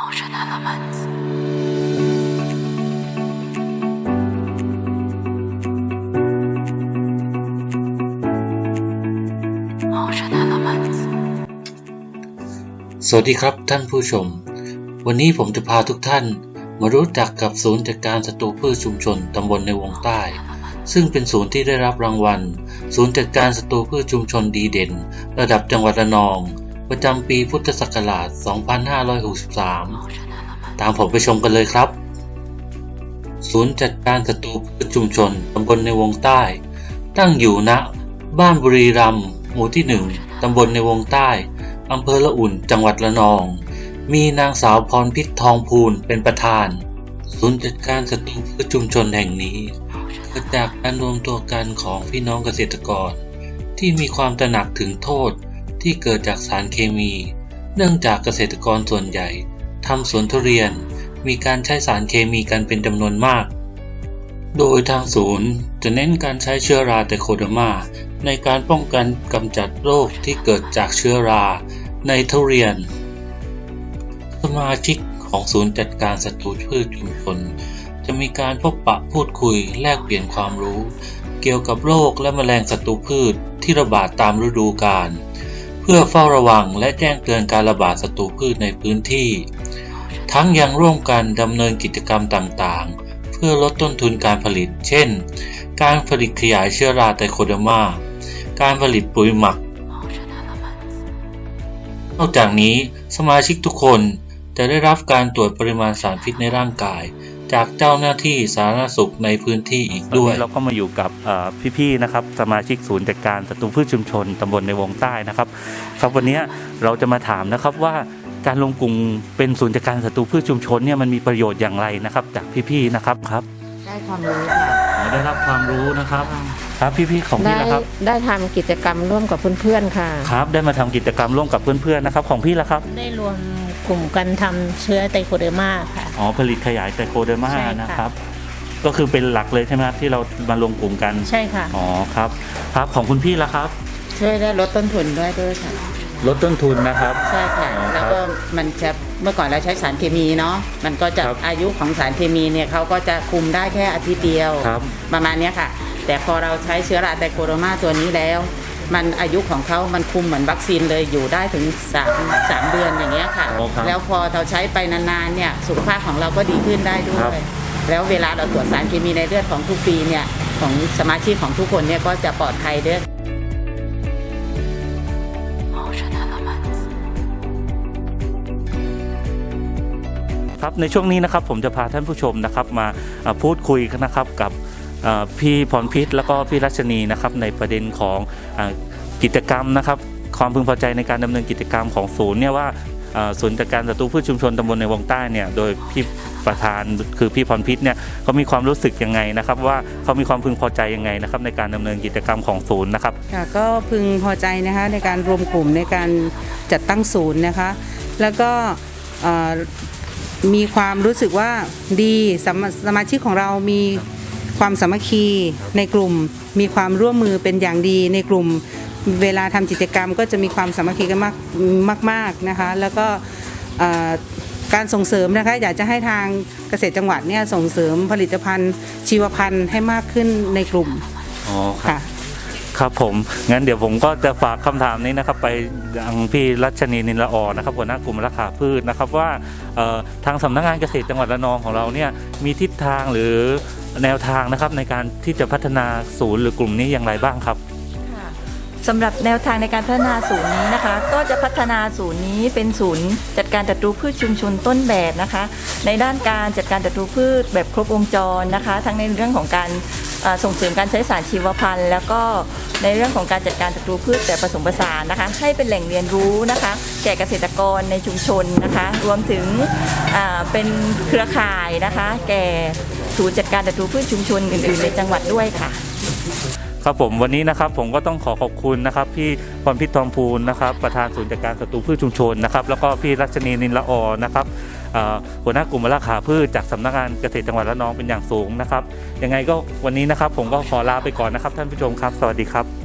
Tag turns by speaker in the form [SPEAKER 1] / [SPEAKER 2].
[SPEAKER 1] Motion Elements.
[SPEAKER 2] สวัสดีครับท่านผู้ชม วันนี้ผมจะพาทุกท่านมารู้จักกับศูนย์จัดการศัตรูพืชชุมชนตำบลในวงใต้ ซึ่งเป็นศูนย์ที่ได้รับรางวัล ศูนย์จัดการศัตรูพืชชุมชนดีเด่น ระดับจังหวัดระนอง ประจำปีพุทธศักราช 2563 ตามผมไปชมกันเลยครับ ศูนย์จัดการศัตรูพืชชุมชนตำบลในวงใต้ ตั้งอยู่ณ บ้านบุรีรัมย์หมู่ที่หนึ่งตำบลในวงใต้ อำเภอละอุ่น จังหวัดระนอง มีนางสาวพรพิษทองพูนเป็นประธาน ศูนย์จัดการศัตรูพืชชุมชนแห่งนี้เกิดจากการรวมตัวกันของพี่น้องเกษตรกร ที่มีความตระหนักถึงโทษ ที่เกิดจากสารเคมี เนื่องจากเกษตรกรส่วนใหญ่ทำสวนทุเรียนมีการใช้สารเคมีกันเป็นจำนวนมาก โดยทางศูนย์จะเน้นการใช้เชื้อราไตโคเดอร์มาในการป้องกันกำจัดโรคที่เกิดจากเชื้อราในทุเรียน สมาชิกของศูนย์จัดการศัตรูพืชชุมชนจะมีการพบปะพูดคุยแลกเปลี่ยนความรู้ เกี่ยวกับโรคและแมลงศัตรูพืชที่ระบาดตามฤดูกาล เพื่อเฝ้าระวังและแจ้งเตือนการระบาดศัตรูพืชในพื้นที่ ทั้งยังร่วมกันดำเนินกิจกรรมต่างๆ เพื่อลดต้นทุนการผลิต เช่น การผลิตขยายเชื้อราไตโคเดอร์มา การผลิตปุ๋ยหมัก นอกจากนี้สมาชิกทุกคนจะได้รับการตรวจปริมาณสารพิษในร่างกาย จากเจ้าหน้าที่สาธารณสุขในพื้นที่อีก
[SPEAKER 3] ด้
[SPEAKER 2] ด้
[SPEAKER 3] ว
[SPEAKER 2] วยย
[SPEAKER 3] เราก็มาอยู่กับเอ่อพี่ๆนะครับสมาชิกศูนย์จัดการศัตรูพืชชุมชนตำบลในวงใต้นะครับ ครับวันนี้เราจะมาถามนะครับว่าการลงกลุ่มเป็นศูนย์จัดการศัตรูพืชชุมชนเนี่ยมันมีประโยชน์อย่างไรนะครับ จากพี่ๆนะครับครับ
[SPEAKER 4] ได้ความรู้ค่ะ
[SPEAKER 3] อ๋อได้รับความรู้นะครับครับพี่ๆของ
[SPEAKER 4] ได้
[SPEAKER 3] พี่ละครับ
[SPEAKER 4] ได้ทำกิจกรรมร่วมกับเพื่อนๆค่ะ
[SPEAKER 3] ครับ ได้มาทำกิจกรรมร่วมกับเพื่อนๆนะครับ ของพี่ละครับ
[SPEAKER 5] ได้รวมก ลุ่มกันทำเชื้อไตโคเดอร์มาค่ะ
[SPEAKER 3] อ๋อผลิตขยายไตโคเดอร์มา
[SPEAKER 5] ใช่ค่ะ
[SPEAKER 3] นะครับ ก็คือเป็นหลักเลยใช่ไหมครับที่เรามารวมกลุ่มกัน
[SPEAKER 5] ใช่ค่ะ
[SPEAKER 3] อ๋อครับครับของคุณพี่ละครับ
[SPEAKER 4] ช่วยได้ลดต้นทุนด้วยด้วยค่ะ
[SPEAKER 3] ลดต้นทุนนะครับ
[SPEAKER 4] ใช่ค่ะ
[SPEAKER 3] อ๋อครับ
[SPEAKER 4] แล้วก็มันจะเมื่อก่อนเราใช้สารเคมีเนาะมันก็จะ
[SPEAKER 3] ครับ
[SPEAKER 4] อายุของสารเคมีเนี่ยเขาก็จะคุมได้แค่อาทิตย์เดียว
[SPEAKER 3] ครับ
[SPEAKER 4] ประมาณเนี้ยค่ะ แต่พอเราใช้เชื้อราไตโคโรมาตัวนี้แล้ว มันอายุของเขามันคุมเหมือนวัคซีนเลยอยู่ได้ถึง3 3เดือนอย่างเงี้ยค่ะ
[SPEAKER 3] อ๋อครับ
[SPEAKER 4] แล้วพอเราใช้ไปนานๆเนี่ยสุขภาพของเราก็ดีขึ้นได้ด้ว
[SPEAKER 3] ครับ
[SPEAKER 4] ยแล้วเวลาเราตรวจสารเคมีในเลือดของทุกปีเนี่ยของสมาชิกของทุกคนเนี่ยก็จะปลอดภัยด้วย
[SPEAKER 1] Motion Elements.
[SPEAKER 3] ครับในช่วงนี้นะครับผมจะพาท่านผู้ชมนะครับมาอ่าพูดคุยกันนะครับกับอ่า พี่พรพิษแล้วก็พี่รัชนีนะครับในประเด็นของอกิจกรรมนะครับความพึงพอใจในการดำเนินกิจกรรมของศูนย์เนี่ยว่าศูนย์จัดการศัตรูพืชชุมชนตำบลในวงใต้เนี่ยโดยพี่ประธานคือพี่พรพิษเนี่ยเขามีความรู้สึกยังไงนะครับ ว่าเขามีความพึงพอใจยังไงนะครับ ในการดำเนินกิจกรรมของศูนย์นะครับ
[SPEAKER 6] ค่ะก็พึงพอใจนะคะในการรวมกลุ่มในการจัดตั้งศูนย์นะคะ แล้วก็มีความรู้สึกว่าดีสมาชิกของเรามี ความสามัคคีในกลุ่มมีความร่วมมือเป็นอย่างดีในกลุ่มเวลาทำกิจกรรมก็จะมีความสามัคคีกันมากมากๆนะคะแล้วก็เอ่อการส่งเสริมนะคะอยากจะให้ทางเกษตรจังหวัดเนี่ยส่งเสริมผลิตภัณฑ์ชีวพันธุ์ให้มากขึ้นในกลุ่ม
[SPEAKER 3] อ๋อครับ
[SPEAKER 6] ค่ะ
[SPEAKER 3] ครับผม งั้นเดี๋ยวผมก็จะฝากคำถามนี้นะครับไปยังพี่รัชนีนินละออนะครับหัวหน้ากลุ่มราคาพืชนะครับว่าเอ่อทางสำนักงานเกษตรจังหวัดระนองของเราเนี่ยมีทิศทางหรือ แนวทางนะครับในการที่จะพัฒนาศูนย์หรือกลุ่มนี้อย่างไรบ้างครับ
[SPEAKER 7] สำหรับแนวทางในการพัฒนาศูนย์นี้นะคะ ก็จะพัฒนาศูนย์นี้เป็นศูนย์ จัดการศัตรูพืชชุมชนต้นแบบนะคะ ในด้านการจัดการศัตรูพืชแบบครบวงจรนะคะ ทั้งในเรื่องของการส่งเสริมการใช้สารชีวพันธุ์ แล้วก็ในเรื่องของการจัดการศัตรูพืชแบบผสมผสานนะคะ ให้เป็นแหล่งเรียนรู้นะคะ แก่เกษตรกรในชุมชนนะคะ รวมถึงเป็นเครือข่ายนะคะ แก่ศูนย์จัดการศัตรูพืชชุมชนอื่น ๆ ในจังหวัดด้วยค่ะ
[SPEAKER 3] ครับผมวันนี้นะครับผมก็ต้องขอขอบคุณนะครับพี่พรพิษทองภูลนะครับประธานศูนย์จัดการศัตรูพืชชุมชนนะครับแล้วก็พี่รัชนีนินละออนะครับหัวหน้ากลุ่มราคาพืชจากสำนักงานเกษตรจังหวัดระนองเป็นอย่างสูงนะครับยังไงก็วันนี้นะครับผมก็ขอลาไปก่อนนะครับท่านผู้ชมครับ สวัสดีครับ